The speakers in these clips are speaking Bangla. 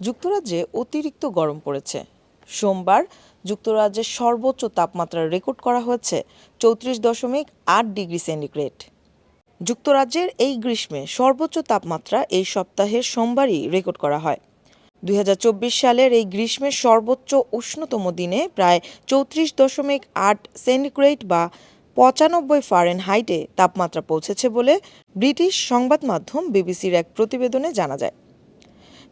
যুক্তরাজ্যে অতিরিক্ত গরম পড়েছে। সোমবার যুক্তরাজ্যের সর্বোচ্চ তাপমাত্রা রেকর্ড করা হয়েছে, চৌত্রিশ দশমিক আট ডিগ্রি সেন্টিগ্রেড। যুক্তরাজ্যের এই গ্রীষ্মে সর্বোচ্চ তাপমাত্রা এই সপ্তাহের সোমবারই রেকর্ড করা হয়। দুই হাজার চব্বিশ সালের এই গ্রীষ্মের সর্বোচ্চ উষ্ণতম দিনে প্রায় চৌত্রিশ দশমিক আট সেন্টিগ্রেড বা পঁচানব্বই ফারেন হাইটে তাপমাত্রা পৌঁছেছে বলে ব্রিটিশ সংবাদ মাধ্যম বিবিসির এক প্রতিবেদনে জানা যায়।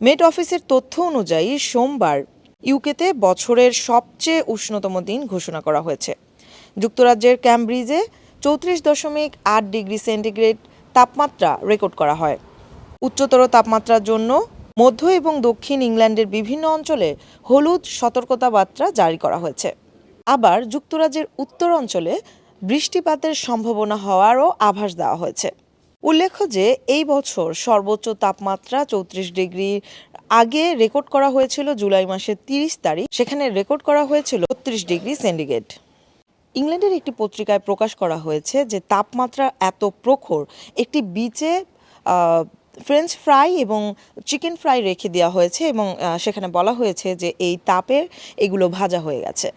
মেট অফিসের তথ্য অনুযায়ী সোমবার ইউকেতে বছরের সবচেয়ে উষ্ণতম দিন ঘোষণা করা হয়েছে। যুক্তরাজ্যের ক্যামব্রিজে চৌত্রিশ দশমিক আট ডিগ্রি সেন্টিগ্রেড তাপমাত্রা রেকর্ড করা হয়। উচ্চতর তাপমাত্রার জন্য মধ্য এবং দক্ষিণ ইংল্যান্ডের বিভিন্ন অঞ্চলে হলুদ সতর্কতা বার্তা জারি করা হয়েছে। আবার যুক্তরাজ্যের উত্তর অঞ্চলে বৃষ্টিপাতের সম্ভাবনা হওয়ারও আভাস দেওয়া হয়েছে। উল্লেখ্য যে, এই বছর সর্বোচ্চ তাপমাত্রা চৌত্রিশ ডিগ্রি আগে রেকর্ড করা হয়েছিল জুলাই মাসের তিরিশ তারিখ। সেখানে রেকর্ড করা হয়েছিল বত্রিশ ডিগ্রি সেন্টিগ্রেড। ইংল্যান্ডের একটি পত্রিকায় প্রকাশ করা হয়েছে যে, তাপমাত্রা এত প্রখর, একটি বিচে ফ্রেঞ্চ ফ্রাই এবং চিকেন ফ্রাই রেখে দেওয়া হয়েছে এবং সেখানে বলা হয়েছে যে এই তাপের এগুলো ভাজা হয়ে গেছে।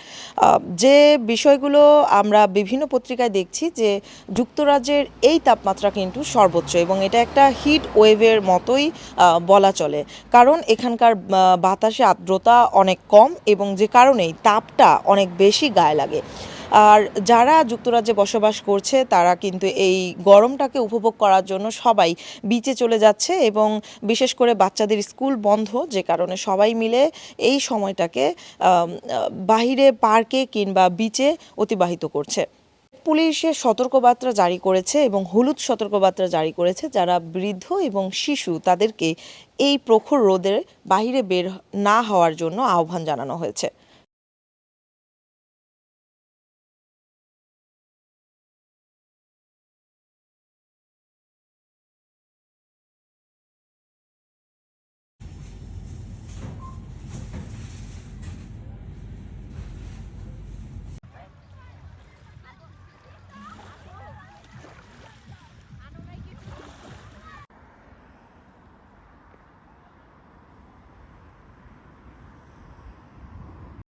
যে বিষয়গুলো আমরা বিভিন্ন পত্রিকায় দেখছি যে যুক্তরাজ্যের এই তাপমাত্রা কিন্তু সর্বোচ্চ এবং এটা একটা হিট ওয়েভের মতোই বলা চলে। কারণ এখানকার বাতাসে আর্দ্রতা অনেক কম এবং যে কারণেই তাপটা অনেক বেশি গায়ে লাগে। আর যারা যুক্তরাজ্যে বসবাস করছে, তারা কিন্তু এই গরমটাকে উপভোগ করার জন্য সবাই বিচে চলে যাচ্ছে এবং বিশেষ করে বাচ্চাদের স্কুল বন্ধ, যে কারণে সবাই মিলে এই সময়টাকে বাহিরে পার্কে কিংবা বিচে অতিবাহিত করছে। পুলিশের সতর্কবার্তা জারি করেছে এবং হলুদ সতর্কবার্তা জারি করেছে যারা বৃদ্ধ এবং শিশু, তাদেরকে এই প্রখর রোদের বাইরে বের না হওয়ার জন্য আহ্বান জানানো হয়েছে।